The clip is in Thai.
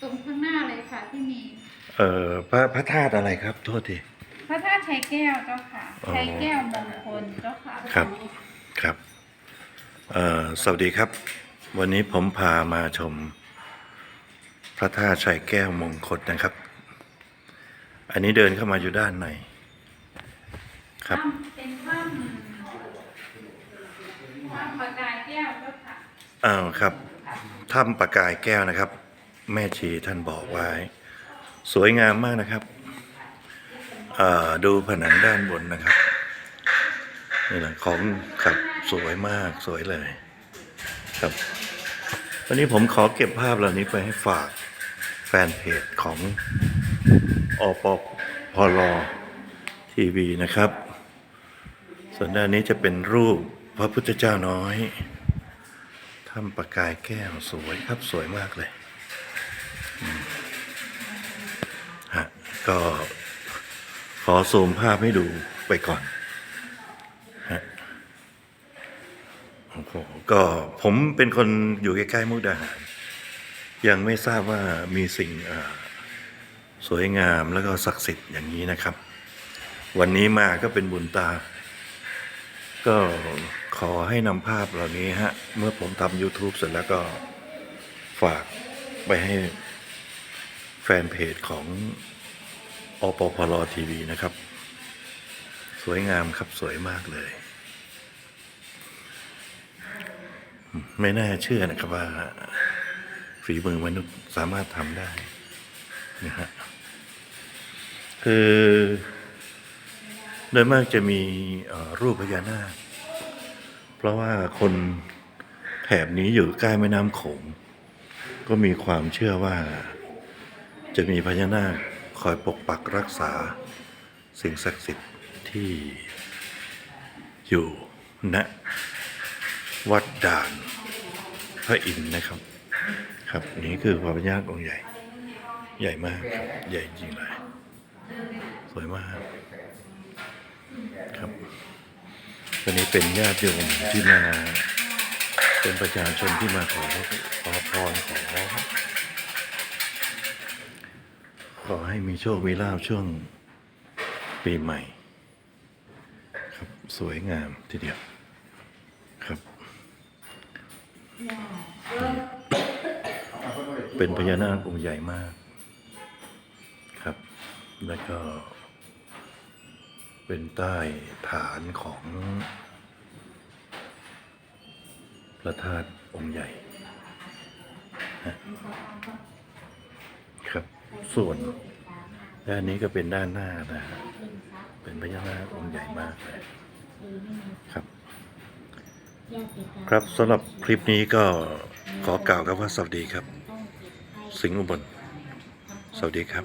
ตรงข้างหน้าเลยค่ะที่มี เอ่อพระพระธาตุอะไรครับ โทษที พระธาตุชัยแก้วเจ้าค่ะอ๋อ ชัยแก้วมงคลเจ้าค่ะครับครับเอ่อสวัสดีครับ วันนี้ผมพามาชม พระธาตุชัยแก้วมงคลนะครับ อันนี้เดินเข้ามาอยู่ด้านในครับ ถ้ำเป็นถ้ำถ้ำประกายแก้วเจ้าค่ะอ้าวครับถ้ำประกายแก้วนะครับ แม่ชีท่านบอกไว้ สวยงามมากนะครับดูผนังด้านบนนะครับนี่แหละของครับสวยมากสวยเลยครับวันนี้ผมขอเก็บภาพเหล่านี้ไปให้ฝากแฟนเพจของอปพลทีวีนะครับ ส่วนด้านนี้จะเป็นรูปพระพุทธเจ้าน้อยถ้ำประกายแก้วสวยครับสวยมากเลย ฮะก็ขอซูมภาพให้ดูไปก่อนฮะโอ้โหก็ผมเป็นคนอยู่ใกล้ๆมุกดาหารยังไม่ทราบว่ามีสิ่งสวยงามแล้วก็ศักดิ์สิทธิ์อย่างนี้นะครับ วันนี้มาก็เป็นบุญตา ก็ขอให้นำภาพเหล่านี้ฮะ เมื่อผมทำ YouTube เสร็จแล้วก็ฝากไปให้ แฟนเพจของอปพลทีวีนะครับ สวยงามครับสวยมากเลย ไม่น่าเชื่อนะครับว่าฝีมือมนุษย์สามารถทำได้นะฮะคือ โดยมากจะมีรูปพญานาค เพราะว่าคนแถบนี้อยู่ใกล้แม่น้ำโขง ก็มีความเชื่อว่า จะมีพญานาคคอยปกปักรักษา สิ่งศักดิ์สิทธิ์ที่อยู่ณวัดด่านพระอินทร์นะครับ ครับนี่คือพระพญานาคองค์ใหญ่ ใหญ่มากครับใหญ่จริงเลยสวยมากครับวันนี้เป็นญาติโยมที่มาเป็นประชาชนที่มาขอขอพรขอ ขอให้มีโชค มีลาภช่วงปีใหม่ ครับสวยงามทีเดียว ครับ เป็นพญานาคองค์ใหญ่มาก ครับ แล้วก็ เป็นใต้ฐานของพระธาตุองค์ใหญ่นะครับ ส่วน ด้านนี้ก็เป็นด้านหน้านะฮะเป็นพญานาคองค์ใหญ่มากเลยครับ ครับสำหรับคลิปนี้ก็ขอกล่าวครับว่าสวัสดีครับ สิงห์อุบลสวัสดีครับ